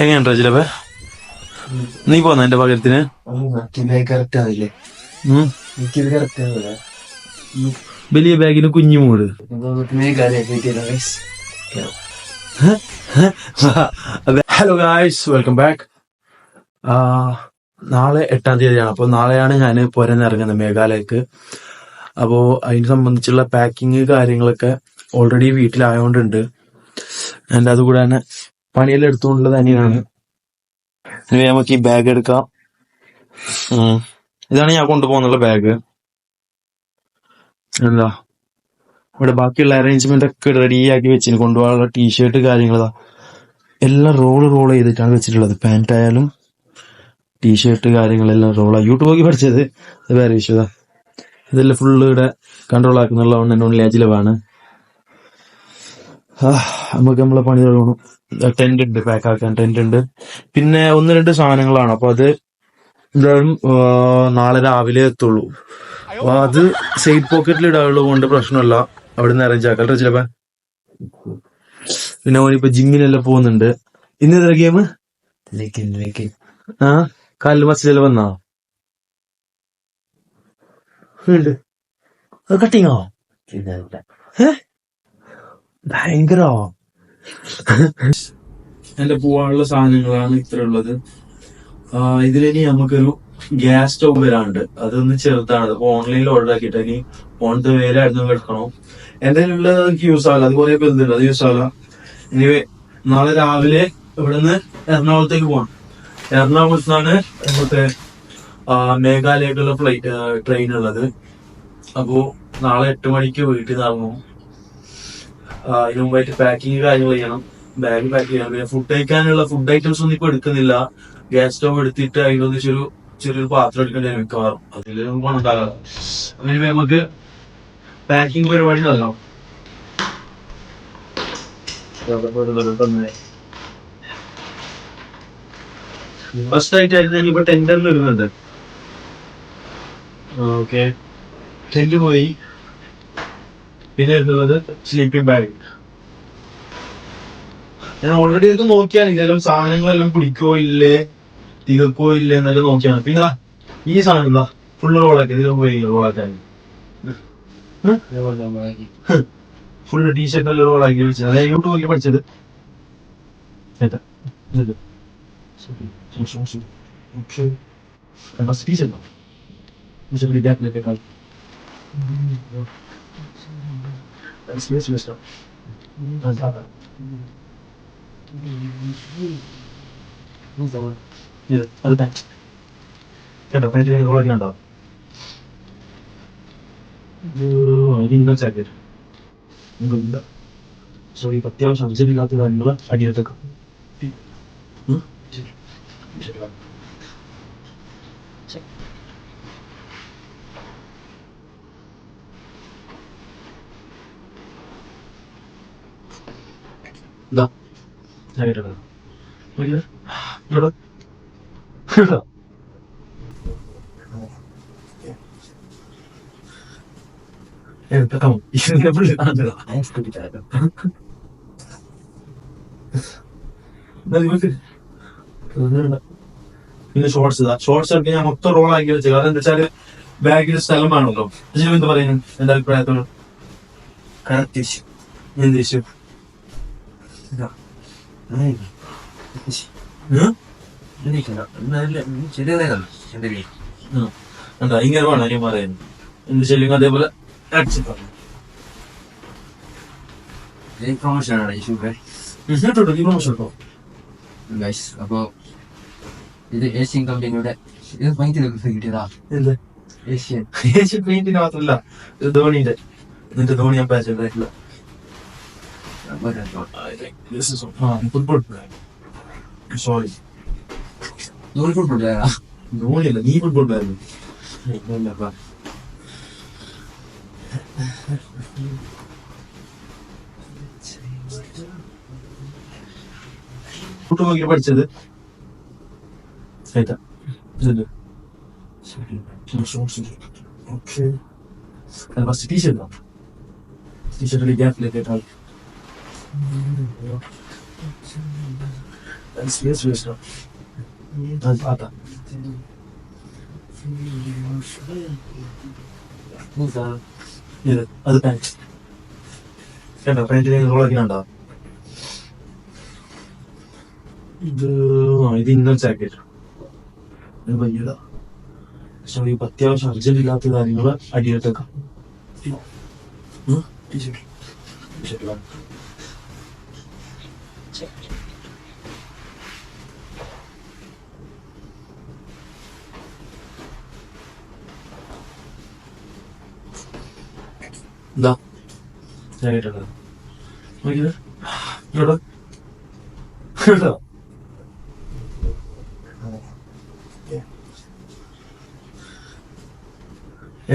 എങ്ങനെയുണ്ട് റജിലപ്പ നീ പോന്ന എന്റെ പകരത്തിന്? വലിയ ബാഗിന് കുഞ്ഞു മൂട്. ഹലോ ഗായ്സ് വെൽക്കം ബാക്ക് നാളെ എട്ടാം തീയതിയാണ്. അപ്പോൾ നാളെയാണ് ഞാൻ പുരന്ന് ഇറങ്ങുന്നത് മേഘാലയക്ക്. അപ്പോൾ അതിനെ സംബന്ധിച്ചുള്ള പാക്കിങ് കാര്യങ്ങളൊക്കെ ഓൾറെഡി വീട്ടിലായോണ്ടുണ്ട് എന്റെ അതുകൂടാതെ പണിയെല്ലാം എടുത്തുകൊണ്ടുള്ളത് തന്നെയാണ്. ഇനി നമുക്ക് ഈ ബാഗ് എടുക്കാം. ഇതാണ് ഞാൻ കൊണ്ടുപോകുന്നുള്ള ബാഗ് എന്താ ഇവിടെ ബാക്കിയുള്ള അറേഞ്ച്മെന്റ് ഒക്കെ റെഡിയാക്കി വെച്ചിന്. കൊണ്ടുപോകാനുള്ള ടീഷർട്ട് കാര്യങ്ങളതാ. എല്ലാം റോൾ റോൾ ചെയ്തിട്ടാണ് വെച്ചിട്ടുള്ളത്. പാന്റ് ആയാലും ടീഷർട്ട് കാര്യങ്ങളെല്ലാം റോളാ യൂട്യൂബ് നോക്കി പഠിച്ചത്. അത് വേറെ വിഷയതാ ഇതെല്ലാം ഫുള്ള് ഇവിടെ കൺട്രോൾ ആക്കുന്നുള്ള ഓൺ ഓൺലി അജിലവാണ് ആ, നമുക്ക് നമ്മളെ പണി തുടങ്ങണം ടെന്റ് ഉണ്ട് പാക്ക് ആക്കാൻ ടെന്റ് ഉണ്ട്. പിന്നെ ഒന്ന് രണ്ട് സാധനങ്ങളാണ്. അപ്പൊ അത് എന്തായാലും നാളെ രാവിലെ എത്തുള്ളൂ. അപ്പൊ അത് സൈഡ് പോക്കറ്റിൽ ഇടാനുള്ളത് കൊണ്ട് പ്രശ്നമല്ല. അവിടെ നിന്ന് അറേഞ്ച് ആക്കാം ചിലപ്പോ. പിന്നെ ഓനിപ്പോ ജിമ്മിനെല്ലാം പോകുന്നുണ്ട്. ഇന്ന് ഏതാ ഗെയിം ആ കാലിൽ മസിലെല്ലാം വന്നാ? ഉണ്ട്. കട്ടിങ്ങോ ഭയങ്കര എന്റെ പോവാനുള്ള സാധനങ്ങളാണ് ഇത്ര ഉള്ളത് ഇതിലിനി നമുക്കൊരു ഗ്യാസ് സ്റ്റോവ് വരാണ്ട് അതൊന്ന് ചെറുതാണ്. അപ്പൊ ഓൺലൈനിൽ ഓർഡർ ആക്കിയിട്ട് ഇനി ഓൺ ഓണത്തെ വേലായിരുന്നു കിടക്കണം എന്തെങ്കിലും ഉള്ളത് എനിക്ക് യൂസ് ആവില്ല അത് കുറെ അത് യൂസ് ആവില്ല ഇനി നാളെ രാവിലെ ഇവിടുന്ന് എറണാകുളത്തേക്ക് പോകണം എറണാകുളത്ത് നിന്നാണ് മറ്റേ മേഘാലയക്കുള്ള ഫ്ലൈറ്റ് ട്രെയിൻ ഉള്ളത്. അപ്പോ നാളെ എട്ട് മണിക്ക് വീട്ടിൽ നിന്ന് ഇറങ്ങും. ആ, അതിന് മുമ്പായിട്ട് പാക്കിങ് കാര്യങ്ങൾ ചെയ്യണം. ബാഗ് പാക്ക് ചെയ്യണം. പിന്നെ ഫുഡ് കഴിക്കാനുള്ള ഫുഡ് ഐറ്റംസ് ഒന്നും ഇപ്പൊ എടുക്കുന്നില്ല. ഗ്യാസ് സ്റ്റോവ് എടുത്തിട്ട് അതിനൊന്നിച്ചൊരു ചെറിയൊരു പാത്രം എടുക്കേണ്ടി മിക്കവാറും. അതിൽ പണം ഉണ്ടാകാം. അങ്ങനെ നമുക്ക് പാക്കിംഗ് പരിപാടി നൽകാം ഫസ്റ്റ് ആയിട്ടായിരുന്നു ഇനിയിപ്പോ ടെന്റ് വരുന്നുണ്ട് ഓക്കെ ടെന്റ് പോയി. പിന്നെ വരുന്നത് സ്ലീപ്പിംഗ് ബാഗ് ഞാൻ ഓൾറെഡി ഇത് നോക്കിയാണ്. ഇതെല്ലാം സാധനങ്ങളെല്ലാം പിടിക്കോ ഇല്ലേ? തീർക്കോ ഇല്ലേ എന്നെല്ലാം നോക്കിയാണ്. പിന്നെ ഈ സാധനം എന്താ ഫുള്ള് റോളാക്കി ഇതിലും പോയി റോളാക്കാൻ ഫുള്ള് ടീഷർട്ട് എല്ലാം റോളാക്കി വെച്ചത് അതായത് യൂട്യൂബ് നോക്കി പഠിച്ചത്. ഏതാ? ഇത്. Sorry. Sorry, sorry. Okay. Was ist diese noch? Muss ich die Gärten nicht bekannt. Das ist jetzt Mister. Das ist aber. ഇത് അത് പാന്റ് കേട്ടോ പാന്റ് റോളിങ്ങുണ്ടോ ഇൻകം ജാക്കറ്റ് ഇല്ല സോറി ഇപ്പൊ അത്യാവശ്യം അഞ്ചലില്ലാത്ത കാര്യങ്ങൾ അടിയിലത്തേക്ക് ഇതാ ജാക്കറ്റ് ഇടാം നോക്കിയേ. ഇവിടെ. ഇവിടെ. എടുക്കാം ഇതിന്റെ പുള്ളി കാണുന്നില്ല എന്നാ നിങ്ങൾക്ക് ഇതുണ്ട്. പിന്നെ ഷോർട്സ് ഇതാ ഷോർട്സ് ഒക്കെ ഞാൻ മൊത്തം റോൾ ആക്കി വെച്ചത് കാരണം എന്താ വെച്ചാൽ ബാഗിൽ സ്ഥലം വേണമല്ലോ ജിനു എന്ത് പറയുന്നു എന്റെ അഭിപ്രായത്തോട് കറക്റ്റ് എന്ത് ഇഷ്യൂ ഇങ്ങനെ വേണം ഞാൻ പറയുന്നു എന്ത് ശല്യം അതേപോലെ പ്രൊമോഷൻ ആണ് പ്രൊമോഷൻ കേട്ടോ അപ്പോ ഇത് ഏഷ്യൻ കമ്പനിയുടെ ഇത് ഭയങ്കര കിട്ടിയതാ ഏഷ്യൻ ഏഷ്യൻ പെയിന്റിന് മാത്രമല്ല ഇത് ധോണിന്റെ എന്നിട്ട് ധോണി ഞാൻ ആയിട്ടുള്ള Sorry. നൂറ് ഫുട്ബോൾ ധോണിയല്ല നീ ഫുട്ബോൾ ബ്രാൻഡ് ഫുട്ബോൾ നോക്കി പഠിച്ചത്? ഇതുണ്ട് ഓക്കെ ഫസ്റ്റ് ടീഷർട്ടാ ടീഷർട്ടിൽ ഗ്യാപ്പിലേക്ക് ഇട്ടാൽ No. അത് അതാ. ഇത് അത് പാന്റ് കണ്ടോ പാന്റിന് റോളൊക്കെയുണ്ടോ ഇത് ഇത് ഇന്നർ ജാക്കറ്റ് ഇത് ഭയങ്കര പക്ഷെ ഇപ്പൊ അത്യാവശ്യം അർജന്റ് ഇല്ലാത്ത കാര്യങ്ങൾ അടിയിട്ടേക്കാം എന്താ ജാക്കറ്റ് നോക്കിയത്? കേട്ടോ കേട്ടോ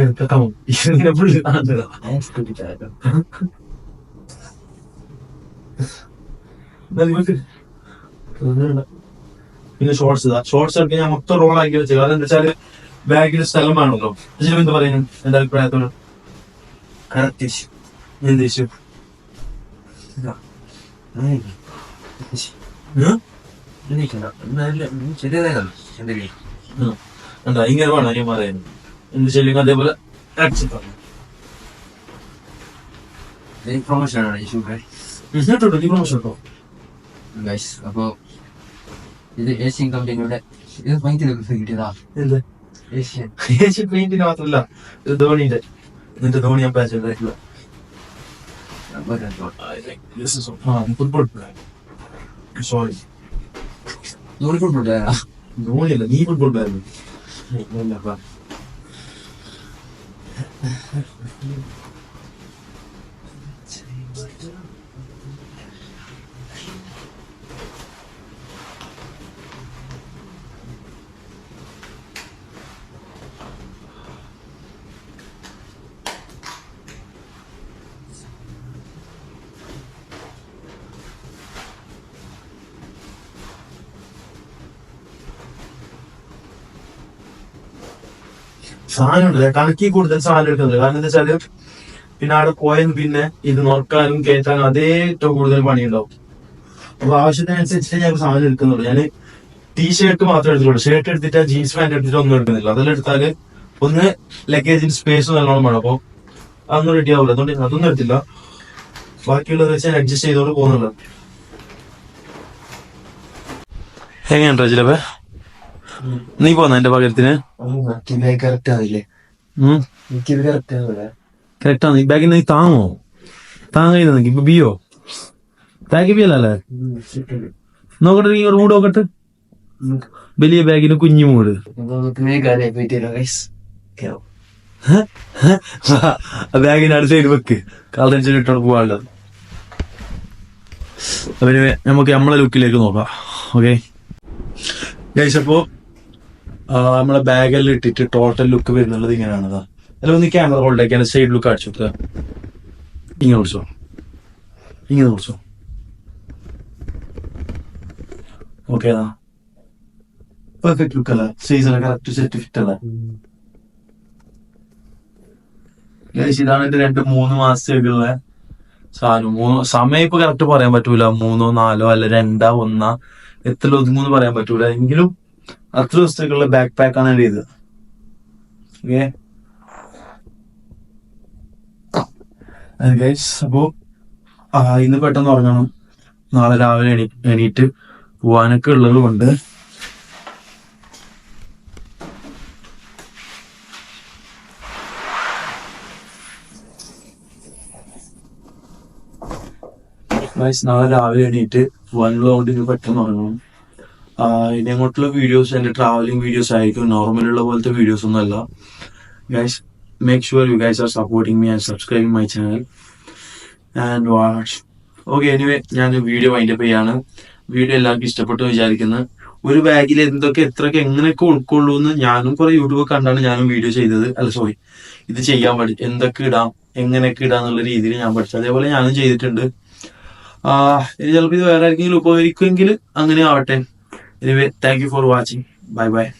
എടുക്കാം ഇതിന്റെ പുള്ളി കാണുന്നതാ എന്നാ നിങ്ങൾക്ക് ഒന്നുമില്ല. പിന്നെ ഷോർട്സ് ഇതാ. ഷോർട്സ് എടുക്കാൻ ഞാൻ മൊത്തം റോൾ ആക്കി വെച്ചത് അതെന്താ വെച്ചാൽ ബാഗിൽ സ്ഥലം വേണമല്ലോ. എന്താ പറയുന്നത് എന്റെ അഭിപ്രായത്തോട്? കറക്റ്റ് എന്ത് ഇഷ്യൂ എന്താ ഇങ്ങനെ വേണം ഞാൻ പറയുന്നത് എന്ത് ചെല്ലുക അതേപോലെ action പറഞ്ഞു. പ്രൊമോഷൻ ആണ് ഇഷ്യൂ ഉം, കേട്ടോ ഈ പ്രൊമോഷൻ കേട്ടോ ഗൈസ് അപ്പോ ഇത് ഏഷ്യൻ കമ്പനിയുടെ ഇത് ഭയങ്കര കിട്ടിയതാ എന്ത് ഏഷ്യൻ ഏഷ്യൻ പെയിന്റിന് മാത്രല്ല ഇത് ധോണിന്റെ എന്നിട്ട് ധോണി ഞാൻ പാച്ച് ധോണി ഫുട്ബോൾ സോറി നോക്കിക്കൊണ്ടില്ല ധോണിയല്ല നീ ഫുട്ബോൾ പ്ലെയർ സാധനം ഉണ്ടല്ലേ കണക്കി കൂടുതൽ സാധനം എടുക്കുന്നത് കാരണം എന്താ വെച്ചാൽ പിന്നെ അവിടെ പോയാലും പിന്നെ ഇത് നോക്കാനും കയറ്റാനും അതേ ഏറ്റവും കൂടുതൽ പണിയുണ്ടാവും. അപ്പൊ ആവശ്യത്തിനനുസരിച്ച് ഞാൻ സാധനം എടുക്കുന്നുള്ളൂ. ഞാൻ ടീ ഷർട്ട് മാത്രമേ എടുത്തിട്ടുള്ളൂ. ഷർട്ട് എടുത്തിട്ട് ജീൻസ് പാന്റ് എടുത്തിട്ട് ഒന്നും എടുക്കുന്നില്ല. അതെല്ലാം എടുത്താൽ ഒന്ന് ലഗേജിന് സ്പേസ് നല്ലോണം വേണം. അപ്പൊ അതൊന്നും റെഡി ആവില്ല അതുകൊണ്ട് അതൊന്നും എടുത്തില്ല. ബാക്കിയുള്ളത് വെച്ച് അഡ്ജസ്റ്റ് ചെയ്തോണ്ട് പോകുന്നുള്ളത് എങ്ങനെയുണ്ടോ ചിലപ്പോ നീ പോന്ന എന്റെ പകരത്തിന്? കറക്റ്റ് ആവില്ലേ എനിക്കിത് കറക്റ്റ് ആവില്ല കറക്റ്റാണ് ഈ ബാഗിൽ നീ താങ്ങോ? താങ്ങില്ല നിനക്ക്? ഇപ്പൊ ബിയോ ബാഗ് ബി അല്ലേ നോക്കട്ടെ നീ ഒരു മൂട് നോക്കട്ടെ. വലിയ ബാഗിന് കുഞ്ഞു മൂട്. ബാഗിന് അടുത്ത സൈഡ് വെക്ക്. കാലത്തഞ്ചിന് ഇട്ടോണ്ട് പോകാനുള്ളത് അവർ നമുക്ക് നമ്മളെ ലുക്കിലേക്ക് നോക്കാം. ഓക്കെ ഗൈസ് അപ്പോ നമ്മളെ ബാഗെല്ലാം ഇട്ടിട്ട് ടോട്ടൽ ലുക്ക് വരുന്നുള്ളത് ഇങ്ങനെയാണതാ അല്ല ഒന്ന് ക്യാമറ ഹോൾഡ് ആക്കി സൈഡ് ലുക്ക് അടിച്ചു കൊടുക്കുക ഇങ്ങനെ വിളിച്ചോ ഇങ്ങനെ വിളിച്ചോ ഓക്കെ പെർഫെക്റ്റ് ലുക്ക് അല്ല? സൈസ് കറക്റ്റ് സെറ്റ് ഫിറ്റ് അല്ല? ഇതാണ് എന്റെ രണ്ട് മൂന്ന് മാസത്തേക്കുള്ള സാധനം. മൂന്ന് സമയം ഇപ്പൊ കറക്റ്റ് പറയാൻ പറ്റൂല. മൂന്നോ നാലോ അല്ല രണ്ടോ ഒന്നാ എത്ര ഒതുങ്ങുമെന്ന് പറയാൻ പറ്റൂല. എങ്കിലും അത്ര ദിവസത്തേക്കുള്ള ബാക്ക് പാക്ക് ആണ് എന്റെ ഇത്. ഓക്കെ അപ്പോ ആ, ഇന്ന് പെട്ടെന്ന് ഉറങ്ങണം. നാളെ രാവിലെ എണീ എണീറ്റ് പോവാനൊക്കെ ഉള്ളത് കൊണ്ട്. നാളെ രാവിലെ എണീറ്റ് പോകാനുള്ളതുകൊണ്ട് ഇന്ന് പെട്ടെന്ന് ഉറങ്ങണം. ഇനി അങ്ങോട്ടുള്ള വീഡിയോസ് എന്റെ ട്രാവലിംഗ് വീഡിയോസ് ആയിരിക്കും. ഉള്ള പോലത്തെ വീഡിയോസ് ഒന്നും അല്ല. Guys make sure you guys are supporting me and subscribing my channel and watch okay anyway ഞാൻ വീഡിയോ വൈൻഡപ്പ് ചെയ്യാണ്. വീഡിയോ എല്ലാവർക്കും ഇഷ്ടപ്പെട്ടു വിചാരിക്കുന്നത് വിചാരിക്കുന്നു. ഒരു ബാഗിൽ എന്തൊക്കെ എത്രയൊക്കെ എങ്ങനെയൊക്കെ ഉൾക്കൊള്ളൂ എന്ന് ഞാനും കുറെ യൂട്യൂബ് കണ്ടാണ് ഞാനും വീഡിയോ ചെയ്തത്. അല്ല സോറി ഇത് ചെയ്യാൻ പഠി എന്തൊക്കെ ഇടാം എങ്ങനെയൊക്കെ ഇടാം എന്നുള്ള രീതിയിൽ ഞാൻ പഠിച്ചു. അതേപോലെ ഞാനും ചെയ്തിട്ടുണ്ട്. ഇനി ചിലപ്പോൾ ഇത് വേറെ ആർക്കെങ്കിലും ഉപകരിക്കുമെങ്കിൽ അങ്ങനെ ആവട്ടെ. Anyway, thank you for watching. Bye bye.